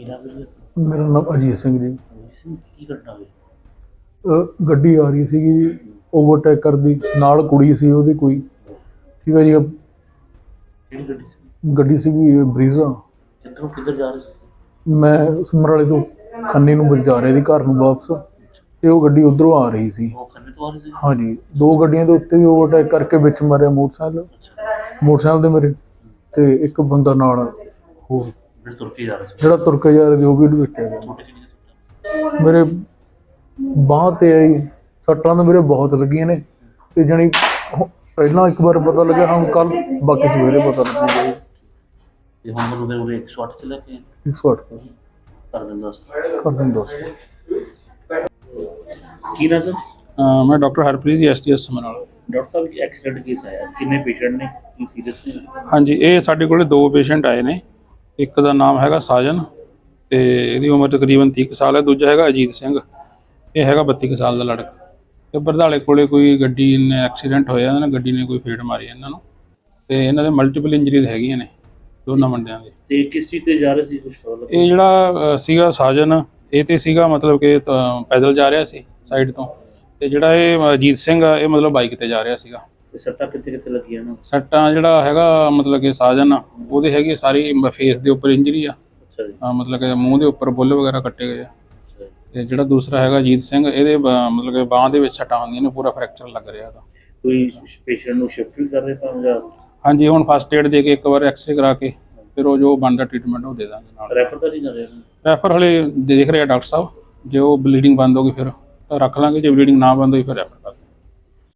ਕੀ ਨਾਮ ਹੈ ਜੀ? ਮੇਰਾ ਨਾਮ ਅਜੀਤ ਸਿੰਘ ਜੀ। ਸਿੰਘ ਕੀ ਘਟਨਾ ਹੋਈ? ਅਹ ਗੱਡੀ ਆ ਰਹੀ ਸੀਗੀ ਜੀ ਓਵਰਟੇਕ ਕਰਦੀ ਨਾਲ ਕੁੜੀ ਸੀ ਉਹਦੀ ਕੋਈ। ਠੀਕ ਹੈ ਜੀ ਅਹ ਕਿਹੜੀ ਗੱਡੀ ਸੀ? ਗੱਡੀ ਸੀਗੀ ਬਰੀਜ਼ਾ। ਕਿੱਧਰੋਂ ਕਿੱਧਰ ਜਾ ਰਹੇ ਸੀ? ਮੈਂ ਸਮਰਾਲੇ ਤੋਂ ਖੰਨੇ ਨੂੰ ਜਾ ਰਿਹਾ ਸੀ ਘਰ ਨੂੰ ਵਾਪਸ। ਤੇ ਉਹ ਗੱਡੀ ਉਧਰੋਂ ਆ ਰਹੀ ਸੀ। ਉਹ ਖੰਨੇ ਤੋਂ ਆ ਰਹੇ ਸੀ? ਹਾਂਜੀ ਦੋ ਗੱਡੀਆਂ ਦੇ ਉੱਤੇ ਵੀ ਓਵਰਟੇਕ ਕਰਕੇ ਵਿੱਚ ਮਾਰਿਆ ਮੋਟਰਸਾਈਕਲ। ਮੋਟਰਸਾਈਕਲ ਦੇ ਮੇਰੇ। ਤੇ ਇੱਕ ਬੰਦਾ ਨਾਲ ਹੋਰ ਜਿਹੜੇ ਤੁਰ ਕੇ ਜਾ ਰਹੇ ਸੀ। ਜਿਹੜਾ ਤੁਰ ਕੇ ਜਾ ਰਿਹਾ ਸੀ ਉਹ ਵੀ ਗਿਆ। ਛੋਟੇ ਕਿੰਨੇ ਸੀ। ਮੇਰੇ ਬਾਂਹ ਤੇ ਆਈ ਸੱਟਾਂ ਤਾਂ ਮੇਰੇ ਬਹੁਤ ਲੱਗੀਆਂ ਨੇ। ਤੇ ਜਣੀ ਪਹਿਲਾਂ ਇੱਕ ਵਾਰ ਪਤਾ ਲੱਗਿਆ ਹੁਣ ਕੱਲ ਬਾਕੀ ਸਵੇਰੇ ਪਤਾ ਲੱਗੂਗਾ ਜੀ। ਤੇ ਹੁਣ ਮੈਨੂੰ ਮੇਰੇ ਉਰੇ 108 ਚ ਲੈ ਕੇ 108 ਤੋਂ ਕਰ ਦਿੰਦਾ ਦੱਸ ਕਰ ਦਿੰਦਾ ਦੋਸਤ ਕੀ ਨਾ ਸਰ? ਅਹ ਮੈਂ doctor Harpreet ji STS Samrala doctor Sahib ji accident case ਆਇਆ? ਕਿੰਨੇ ਪੇਸ਼ੈਂਟ ਨੇ? ਕੀ ਸੀਰੀਅਸ ਨੇ? ਹਾਂਜੀ ਇਹ ਸਾਡੇ ਕੋਲੇ ਦੋ ਪੇਸ਼ੈਂਟ ਆਏ ਨੇ। ਇੱਕ ਦਾ ਨਾਮ ਹੈਗਾ ਸਾਜਨ ਤੇ ਇਹਦੀ ਉਮਰ ਤਕਰੀਬਨ 30 ਕੁ ਸਾਲ ਹੈ ਦੂਜਾ ਹੈਗਾ ਅਜੀਤ ਸਿੰਘ। ਇਹ ਹੈਗਾ 32 ਕੁ ਸਾਲ ਦਾ ਲੜਕਾ। ਤੇ ਬਰਦਾਲੇ ਕੋਲੇ ਕੋਈ ਗੱਡੀ ਨੇ ਐਕਸੀਡੈਂਟ ਹੋਇਆ ਇਹਨਾਂ ਨੇ ਗੱਡੀ ਨੇ ਕੋਈ ਫੇਟ ਮਾਰੀ ਇਹਨਾਂ ਨੂੰ। ਤੇ ਇਹਨਾਂ ਦੇ ਮਲਟੀਪਲ ਇੰਜਰੀਜ਼ ਹੈਗੀਆਂ ਨੇ ਦੋਨਾਂ ਬੰਦਿਆਂ ਦੇ। ਤੇ ਕਿਸ ਚੀਜ਼ ਤੇ ਜਾ ਰਹੇ ਸੀ ਕੁਝ ਇਹ ਜਿਹੜਾ ਸੀਗਾ ਸਾਜਨ ਇਹ ਤੇ ਸੀਗਾ ਮਤਲਬ ਕਿ ਪੈਦਲ ਜਾ ਰਿਹਾ ਸੀ ਸਾਈਡ ਤੋਂ। ਤੇ ਜਿਹੜਾ ਇਹ ਅਜੀਤ ਸਿੰਘ ਆ ਇਹ ਮਤਲਬ ਬਾਈਕ ਤੇ ਜਾ ਰਿਹਾ ਸੀਗਾ। ਤੇ ਸੱਟਾਂ ਕਿੱਥੇ ਕਿੱਥੇ ਲੱਗੀਆਂ ਨਾ? ਸੱਟਾਂ ਜਿਹੜਾ ਹੈਗਾ ਮਤਲਬ ਕਿ ਸਾਜਨ ਆ ਉਹਦੇ ਹੈਗੀ ਸਾਰੀ ਫੇਸ ਦੇ ਉੱਪਰ ਇੰਜਰੀ ਆ। ਅੱਛਾ ਜੀ। ਮਤਲਬ ਕਿ ਮੂੰਹ ਦੇ ਉੱਪਰ ਬੁੱਲ ਵਗੈਰਾ ਕੱਟੇ ਗਏ ਆ। ਅੱਛਾ ਜੀ। ਤੇ ਜਿਹੜਾ ਦੂਸਰਾ ਹੈਗਾ ਜੀਤ ਸਿੰਘ ਇਹਦੇ ਬ- ਮਤਲਬ ਕਿ ਬਾਹ ਦੇ ਵਿੱਚ ਸੱਟਾਂ ਹੁੰਦੀਆਂ ਨੇ ਪੂਰਾ ਫ੍ਰੈਕਚਰ ਲੱਗ ਰਿਹਾ ਇਹਦਾ। ਕੋਈ ਪੇਸ਼ੈਂਟ ਨੂੰ ਸ਼ਿਫਟ ਵੀ ਕਰ ਰਹੇ ਤਾਂ ਜਾਂ? ਹਾਂਜੀ ਹੁਣ ਫਸਟ ਏਡ ਦੇ ਕੇ ਇੱਕ ਵਾਰ ਐਕਸਰੇ ਕਰਾ ਕੇ ਫਿਰ ਉਹ ਜੋ ਬਣਦਾ ਟ੍ਰੀਟਮੈਂਟ ਉਹ ਦੇ ਦਾਂਗੇ ਨਾਲ। ਰੈਫਰ ਤਾਂ ਨਹੀਂ ਕਰ ਰਹੇ? ਰੈਫਰ ਹਲੇ ਦੇਖ ਰਿਹਾ ਡਾਕਟਰ ਸਾਹਿਬ ਜੇ ਉਹ ਬਲੀਡਿੰਗ ਬੰਦ ਹੋ ਗਈ ਫਿਰ ਤਾਂ ਰੱਖ ਲਾਂਗੇ ਜੇ ਬਲੀਡਿੰਗ ਨਾ ਬੰਦ ਹੋਈ ਫਿਰ ਰੈਫਰ ਕਰ ਦਾਂਗੇ